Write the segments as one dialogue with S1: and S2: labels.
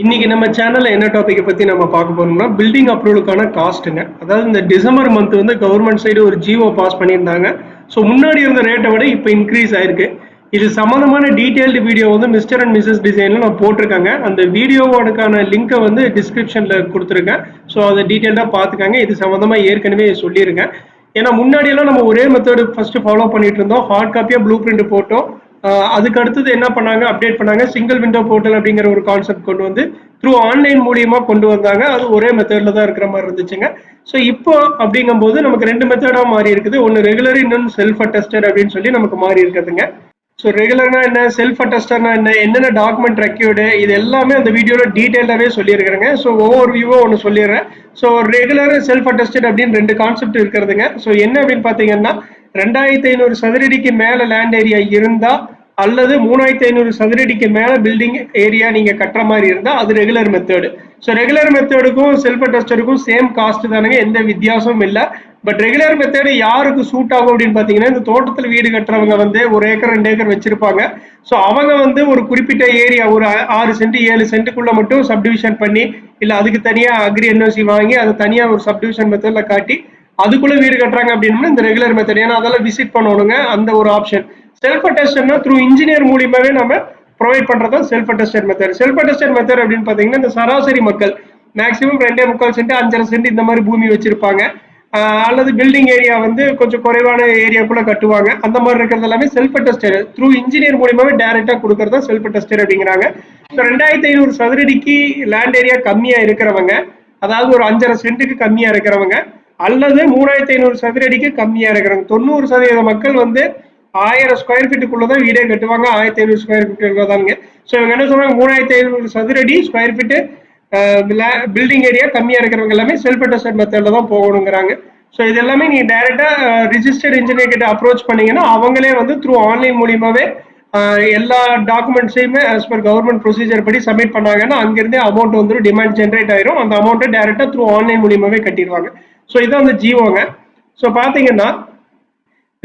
S1: இன்னைக்கு நம்ம சேனல்ல என்ன டாபிக் பத்தி நம்ம பார்க்க போறோம்னா பில்டிங் அப்ரூவலுக்கான காஸ்ட்டுங்க அதாவது இந்த டிசம்பர் மந்த் வந்து கவர்மெண்ட் சைடு ஒரு ஜிஓ பாஸ் பண்ணியிருந்தாங்க. ஸோ முன்னாடி இருந்த ரேட்டை விட இப்போ இன்க்ரீஸ் ஆயிருக்கு. இது சம்மந்தமான டீட்டெயில்டு வீடியோ வந்து மிஸ்டர் அண்ட் மிஸ்ஸஸ் டிசைன்ல நான் போட்டிருக்காங்க. அந்த வீடியோவோடக்கான லிங்கை வந்து டிஸ்கிரிப்ஷன்ல கொடுத்துருக்கேன். ஸோ அதை டீட்டெயிலாக பார்த்துக்காங்க. இது சம்மந்தமா ஏற்கனவே சொல்லியிருக்கேன். ஏன்னா முன்னாடியெல்லாம் நம்ம ஒரே மெத்தடு ஃபர்ஸ்ட் ஃபாலோ பண்ணிட்டு இருந்தோம். ஹார்ட் காப்பியா ப்ளூ பிரிண்ட் போட்டோம். அதுக்கு அடுத்தது என்ன பண்ணாங்க? அப்டேட் பண்ணாங்க. சிங்கிள் விண்டோ போர்ட்டல் அப்படிங்கிற ஒரு கான்செப்ட் கொண்டு வந்து த்ரூ ஆன்லைன் மூலியமா கொண்டு வந்தாங்க. அது ஒரே மெத்தட்ல தான் இருக்கிற மாதிரி இருந்துச்சுங்க. ஸோ இப்போ அப்படிங்கும்போது நமக்கு ரெண்டு மெத்தடா மாறி இருக்குது. ஒன்று ரெகுலர் இன்னொன்று செல்ஃப் அட்டஸ்டட் அப்படின்னு சொல்லி நமக்கு மாறி இருக்குதுங்க. ஸோ ரெகுலர்னா என்ன? செல்ஃப் அட்டஸ்டர்னா என்ன? என்னென்ன டாக்குமெண்ட் ரெக்யூர்டு இது எல்லாமே அந்த வீடியோல டீட்டெயிலாகவே சொல்லியிருக்கிறேங்க. ஸோ ஒவ்வொரு வியூவோ ஒன்று சொல்லிடுறேன். ஸோ ரெகுலர் செல்ஃப் அட்டஸ்டட் அப்படின்னு ரெண்டு கான்செப்ட் இருக்கிறதுங்க. ஸோ என்ன அப்படின்னு பார்த்தீங்கன்னா ரெண்டாயிரத்தி ஐநூறு சதுரடிக்கு மேலே லேண்ட் ஏரியா இருந்தால் அல்லது மூணாயிரத்தி ஐநூறு சதுரடிக்கு மேலே பில்டிங் ஏரியா நீங்கள் கட்டுற மாதிரி இருந்தால் அது ரெகுலர் மெத்தடு ஸோ ரெகுலர் மெத்தடுக்கும் செல்ஃப் டஸ்டருக்கும் சேம் காஸ்ட் தானுங்க எந்த வித்தியாசமும் இல்லை. பட் ரெகுலர் மெத்தடு யாருக்கு சூட் ஆகும் அப்படின்னு பார்த்தீங்கன்னா இந்த தோட்டத்தில் வீடு கட்டுறவங்க வந்து ஒரு ஏக்கர் ரெண்டு ஏக்கர் வச்சிருப்பாங்க. ஸோ அவங்க வந்து ஒரு குறிப்பிட்ட ஏரியா ஒரு ஆறு சென்ட் ஏழு சென்ட்டுக்குள்ள மட்டும் சப்டிவிஷன் பண்ணி இல்லை அதுக்கு தனியாக அக்ரி என்ஓசி வாங்கி அதை தனியாக ஒரு சப்டிவிஷன் மெத்தடில் காட்டி அதுக்குள்ள வீடு கட்டுறாங்க அப்படின்னா இந்த ரெகுலர் மெத்தட் ஏன்னா அதெல்லாம் விசிட் பண்ணணுங்க அந்த ஒரு ஆப்ஷன் செல்ஃப் அட்டஸ்டட்னா த்ரூ இன்ஜினியர் மூலியமாவே நம்ம ப்ரொவைட் பண்றது self attested method self attested method அப்படின்னு பார்த்தீங்கன்னா இந்த சராசரி மக்கள் மேக்ஸிமம் ரெண்டே முக்கால் சென்ட் அஞ்சரை சென்ட் இந்த மாதிரி பூமி வச்சிருப்பாங்க. அல்லது பில்டிங் ஏரியா வந்து கொஞ்சம் குறைவான ஏரியாக்குள்ள கட்டுவாங்க. அந்த மாதிரி இருக்கிறது எல்லாமே செல்ஃப் அட்டஸ்டர் த்ரூ இன்ஜினியர் மூலியமாவே டைரக்டா தான் செல்ஃப் அட்டஸ்டர் அப்படிங்கிறாங்க. ஸோ ரெண்டாயிரத்தி ஐநூறு சதுரடிக்கு லேண்ட் ஏரியா கம்மியா இருக்கிறவங்க அதாவது ஒரு அஞ்சரை சென்ட்டுக்கு கம்மியா இருக்கிறவங்க அல்லது மூணாயிரத்தி ஐநூறு சதுரடிக்கு கம்மியா இருக்கிறவங்க தொண்ணூறு சதவீத மக்கள் வந்து ஆயிரம் ஸ்கொயர் ஃபீட்டுக்குள்ளதான் வீடே கட்டுவாங்க. ஆயிரத்தி ஐநூறு ஸ்கொயர் ஃபீட் தானுங்க ஸோ இவங்க என்ன சொல்றாங்க? மூணாயிரத்தி ஐநூறு சதுரடி ஸ்கொயர் ஃபீட்டு பில்டிங் ஏரியா கம்மியாக இருக்கிறவங்க எல்லாமே செல்ஃப் அட்டஸ்டட் மெத்தடில் தான் போகணுங்கிறாங்க. ஸோ இது எல்லாமே நீங்கள் டைரெக்டாக ரிஜிஸ்டர்ட் இன்ஜினியர் கிட்ட அப்ரோச் பண்ணீங்கன்னா அவங்களே வந்து த்ரூ ஆன்லைன் மூலியமாகவே எல்லா டாக்குமெண்ட்ஸையுமே ஆஸ் பர் கவர்மெண்ட் ப்ரொசீஜர் படி சப்மிட் பண்ணாங்கன்னா அங்கேருந்தே அமௌண்ட் வந்து டிமாண்ட் ஜென்ரேட் ஆயிரும். அந்த அமௌண்ட்டை டேரெக்டாக த்ரூ ஆன்லைன் மூலியமாகவே கட்டிடுவாங்க. ஸோ இதான் அந்த ஜியோங்க ஸோ பார்த்தீங்கன்னா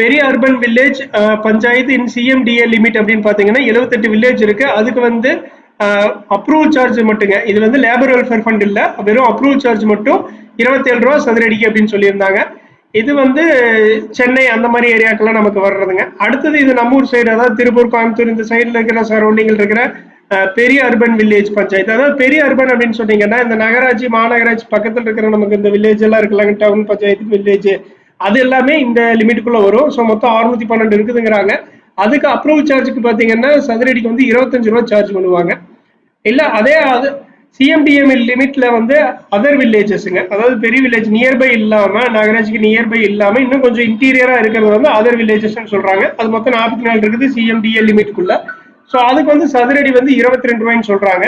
S1: பெரிய urban village panchayat in CMDA limit அப்படின்னு பார்த்தீங்கன்னா 78 வில்லேஜ் இருக்கு. அதுக்கு வந்து அப்ரூவல் சார்ஜ் மட்டுங்க. இது வந்து லேபர் வெல்ஃபேர் ஃபண்ட் இல்லை. வெறும் அப்ரூவல் சார்ஜ் மட்டும் 27 ரூபா சதுரடிக்கு அப்படின்னு சொல்லியிருந்தாங்க. இது வந்து சென்னை அந்த மாதிரி ஏரியாக்கெல்லாம் நமக்கு வர்றதுங்க. அடுத்தது இது நம்ம ஊர் சைடு அதாவது திருப்பூர் கோயம்புத்தூர் இந்த சைடில் இருக்கிற சரௌண்டிங்கில் இருக்கிற பெரிய அர்பன் வில்லேஜ் பஞ்சாயத்து. அதாவது பெரிய அர்பன் அப்படின்னு சொன்னீங்கன்னா இந்த நகராட்சி மாநகராட்சி பக்கத்தில் இருக்கிற நமக்கு இந்த வில்லேஜ் எல்லாம் இருக்கலாங்க டவுன் பஞ்சாயத்து வில்லேஜ் அது எல்லாமே இந்த லிமிட்டுக்குள்ள வரும். ஸோ மொத்தம் 612 பன்னெண்டு இருக்குதுங்கிறாங்க. அதுக்கு அப்ரூவல் சார்ஜுக்கு பார்த்தீங்கன்னா சதுரடிக்கு வந்து இருபத்தஞ்சு ரூபா சார்ஜ் பண்ணுவாங்க. இல்லை அதே அது சிஎம்டிஎம் லிமிட்ல வந்து அதர் வில்லேஜஸ்ங்க அதாவது பெரிய வில்லேஜ் நியர்பை இல்லாம நகராட்சிக்கு நியர்பை இல்லாம இன்னும் கொஞ்சம் இன்டீரியரா இருக்கிறது வந்து அதர் வில்லேஜஸ் சொல்றாங்க. அது மொத்தம் நாற்பத்தி நாலு இருக்குது சிஎம்டிஏ லிமிட்குள்ள ஸோ அதுக்கு வந்து சதுரடி வந்து இருபத்தி ரெண்டு ரூபாய்ன்னு சொல்றாங்க.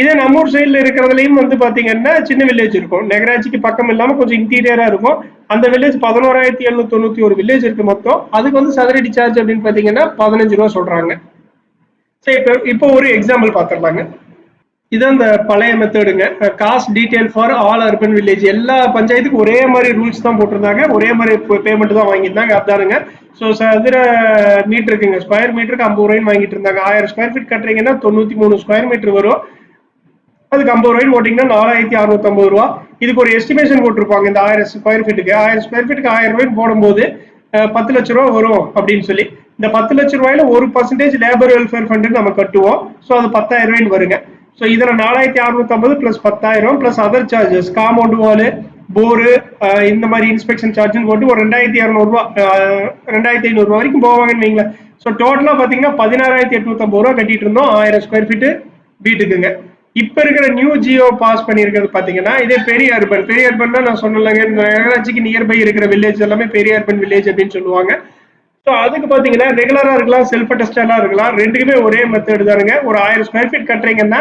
S1: இதே நம்ம ஊர் சைடில் இருக்கிறதுலையும் வந்து பார்த்தீங்கன்னா சின்ன வில்லேஜ் இருக்கும். நகராட்சிக்கு பக்கம் இல்லாமல் கொஞ்சம் இன்டீரியராக இருக்கும். அந்த வில்லேஜ் பதினோராயிரத்தி எழுநூத்தி தொண்ணூற்றி ஒரு வில்லேஜ் இருக்கு மொத்தம். அதுக்கு வந்து சதுரடி சார்ஜ் அப்படின்னு பார்த்தீங்கன்னா பதினஞ்சு ரூபா சொல்கிறாங்க சரி இப்போ இப்போ ஒரு எக்ஸாம்பிள் பார்த்துடலாங்க இது அந்த பழைய மெத்தடுங்க cost detail for all urban village எல்லா பஞ்சாயத்துக்கும் ஒரே மாதிரி ரூல்ஸ் தான் போட்டிருந்தாங்க. ஒரே மாதிரி பேமெண்ட் தான் வாங்கியிருந்தாங்க. அதானுங்க. ஸோ சதுர மீட்டருக்குங்க ஸ்கொயர் மீட்டருக்கு ஐம்பது ரூபாய்னு வாங்கிட்டு இருந்தாங்க. ஆயிரம் ஸ்கொயர் ஃபீட் கட்டுறீங்கன்னா தொண்ணூற்றி மூணு ஸ்கொயர் மீட்டர் வரும். அதுக்கு ஐம்பது ரூபாய்னு போட்டிங்கன்னா நாலாயிரத்தி அறுநூத்தம்பது ரூபா. இதுக்கு ஒரு எஸ்டிமேஷன் போட்டிருப்பாங்க இந்த ஆயிரம் ஸ்கொயர் ஃபீட்டுக்கு ஆயிரம் ஸ்கொயர் ஃபீட்டுக்கு ஆயிரம் ரூபாய் போடும்போது பத்து லட்ச ரூபா வரும் அப்படின்னு சொல்லி. இந்த பத்து லட்ச ரூபாயில ஒரு பர்சன்டேஜ் லேபர் வெல்ஃபேர் ஃபண்டு நம்ம கட்டுவோம். ஸோ அது பத்தாயிரம் ரூபாய்னு வருங்க. ஸோ இதில் நாலாயிரத்தி அறுநூத்தம்பது ப்ளஸ் பத்தாயிரம் plus other charges compound wall bore இந்த மாதிரி இன்ஸ்பெக்ஷன் சார்ஜ்னு போட்டு ஒரு ரெண்டாயிரத்தி இரநூறுபா ரெண்டாயிரத்தி ஐநூறுரூவா வரைக்கும் போவாங்கன்னு வைங்களேன். ஸோ டோட்டலாக பார்த்தீங்கன்னா பதினாறாயிரத்தி எட்நூத்தம்பது ரூபா கட்டிட்டு இருந்தோம் ஆயிரம் ஸ்கொயர் ஃபீட்டு வீட்டுக்குங்க. இப்ப இருக்கிற நியூ ஜியோ பாஸ் பண்ணியிருக்கிறது பாத்தீங்கன்னா இதே பெரிய அர்பன் பெரிய அர்பன்னா நான் சொன்னலங்க இந்த நகராட்சிக்கு நியர்பை இருக்கிற வில்லேஜ் எல்லாமே பெரிய அர்பன் வில்லேஜ் அப்படின்னு சொல்லுவாங்க. ஸோ அதுக்கு பாத்தீங்கன்னா ரெகுலரா இருக்கலாம் செல்ஃப் அட்டஸ்டெல்லாம் இருக்கலாம். ரெண்டுக்குமே ஒரே மெத்தட் தானுங்க. ஒரு ஆயிரம் ஸ்கொயர் ஃபீட் கட்டுறீங்கன்னா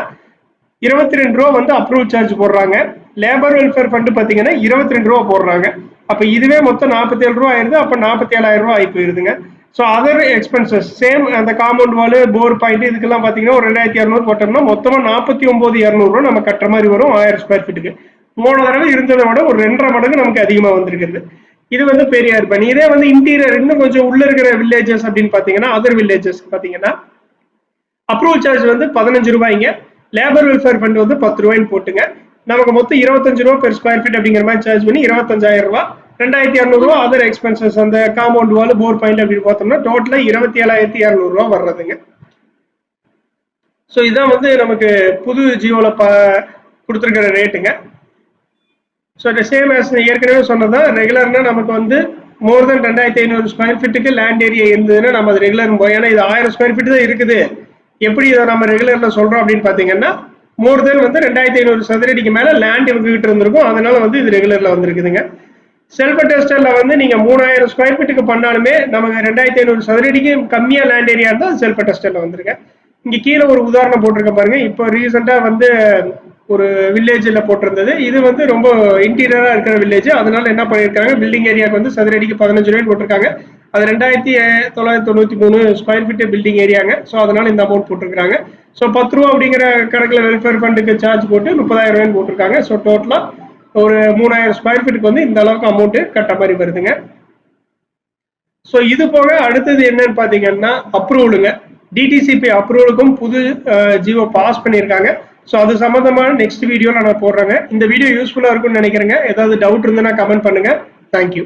S1: இருபத்தி ரெண்டு ரூபா வந்து அப்ரூவல் சார்ஜ் போடுறாங்க. லேபர் வெல்ஃபேர் ஃபண்டு பாத்தீங்கன்னா இருபத்தி ரெண்டு ரூபா போடுறாங்க. அப்ப இதுவே மொத்தம் நாற்பத்தி ஏழு ரூபா ஆயிருது அப்ப நாற்பத்தி ஏழாயிரம் ரூபா ஆகி போயிருதுங்க. ஸோ அதர் எக்ஸ்பென்சஸ் சேம் அந்த காம்பவுண்ட் வால் போர் பாயிண்ட் இதுக்கெல்லாம் பார்த்தீங்கன்னா ஒரு ரெண்டாயிரத்தி இரநூறு போட்டோம்னா மொத்தமாக நாற்பத்தி ஒம்பது இரநூறுவா நம்ம கட்டுற மாதிரி வரும் ஆயிரம் ஸ்கொயர் ஃபீட்டுக்கு போன தடவை இருந்ததை விட ஒரு ரெண்டரை மடங்கு நமக்கு அதிகமாக வந்திருக்குது. இது வந்து பெரிய அர்பன் இதே வந்து இன்டீரியர் இன்னும் கொஞ்சம் உள்ள இருக்கிற வில்லேஜஸ் அப்படின்னு பார்த்தீங்கன்னா அதர் வில்லேஜஸ் பார்த்தீங்கன்னா அப்ரூவல் சார்ஜ் வந்து பதினஞ்சு ரூபாய்ங்க. லேபர் வெல்ஃபேர் ஃபண்ட் வந்து பத்து ரூபாய்ன்னு போட்டுங்க. நமக்கு மொத்தம் இருபத்தஞ்சு ரூபா பெர் ஸ்கொயர் ஃபீட் அப்படிங்கிற மாதிரி சார்ஜ் பண்ணி இருபத்தஞ்சாயிரம் ரூபா ரெண்டாயிரத்தி இரநூறுவா அதர் எக்ஸ்பென்சஸ் அந்த காம்பவுண்ட் வால் போர் பாயிண்ட் அப்படின்னு பார்த்தோம்னா டோட்டலாக இருபத்தி ஏழாயிரத்தி இரநூறுவா வர்றதுங்க. ஸோ இதுதான் வந்து நமக்கு புது ஜியோவில் ப கொடுத்துருக்கிற ரேட்டுங்க ஸோ சேம் ஆஸ் ஏற்கனவே சொன்னதான் ரெகுலர்னா நமக்கு வந்து மோர் தென் ரெண்டாயிரத்தி ஐநூறு ஸ்கொயர் ஃபீட்டுக்கு லேண்ட் ஏரியா இருந்ததுன்னா நம்ம அது ரெகுலர் போய் ஏன்னா இது ஆயிரம் ஸ்கொயர் ஃபீட் தான் இருக்குது. எப்படி இதை நம்ம ரெகுலரில் சொல்கிறோம் அப்படின்னு பார்த்தீங்கன்னா மோர் தென் வந்து ரெண்டாயிரத்தி ஐநூறு சதுரடிக்கு மேலே லேண்ட் இவங்ககிட்ட இருந்திருக்கும். அதனால வந்து இது ரெகுலரில் வந்திருக்குதுங்க. செல்ஃப் டெஸ்டர்ல வந்து நீங்கள் மூணாயிரம் ஸ்கொயர் ஃபீட்டுக்கு பண்ணாலுமே நமக்கு ரெண்டாயிரத்தி ஐநூறு சதுரடிக்கு கம்மியாக லேண்ட் ஏரியா இருந்தால் அது செல்ஃப் டெஸ்டர்ல வந்துருங்க. இங்கே கீழே ஒரு உதாரணம் போட்டிருக்க பாருங்க. இப்போ ரீசெண்டாக வந்து ஒரு வில்லேஜில் போட்டிருந்தது. இது வந்து ரொம்ப இன்டீரியராக இருக்கிற வில்லேஜ் அதனால என்ன பண்ணியிருக்காங்க? பில்டிங் ஏரியாவுக்கு வந்து சதுரடிக்கு பதினஞ்சு ரூபாய் போட்டிருக்காங்க. அது ரெண்டாயிரத்தி தொள்ளாயிரத்தி தொண்ணூற்றி மூணு ஸ்கொயர் ஃபீட்டு பில்டிங் ஏரியாங்க ஸோ அதனால இந்த அமௌண்ட் போட்டிருக்காங்க ஸோ பத்து ரூபா அப்படிங்கிற கணக்கில் வெல்ஃபேர் ஃபண்டுக்கு சார்ஜ் போட்டு முப்பதாயிரம் ரூபாய்னு போட்டிருக்காங்க. ஸோ டோட்டலாக ஒரு மூணாயிரம் ஸ்கொயர் ஃபீட்டுக்கு வந்து இந்த அளவுக்கு அமௌண்ட் கட்ட மாதிரி வருதுங்க. ஸோ இது போக அடுத்தது என்னன்னு பார்த்தீங்கன்னா அப்ரூவலுங்க டிடிசிபி அப்ரூவலுக்கும் புது ஜியோ பாஸ் பண்ணியிருக்காங்க. ஸோ அது சம்மந்தமான நெக்ஸ்ட் வீடியோவில் நான் போடுறேங்க. இந்த வீடியோ யூஸ்ஃபுல்லாக இருக்கும்னு நினைக்கிறேங்க. ஏதாவது டவுட் இருந்ததுன்னா கமெண்ட் பண்ணுங்க. தேங்க்யூ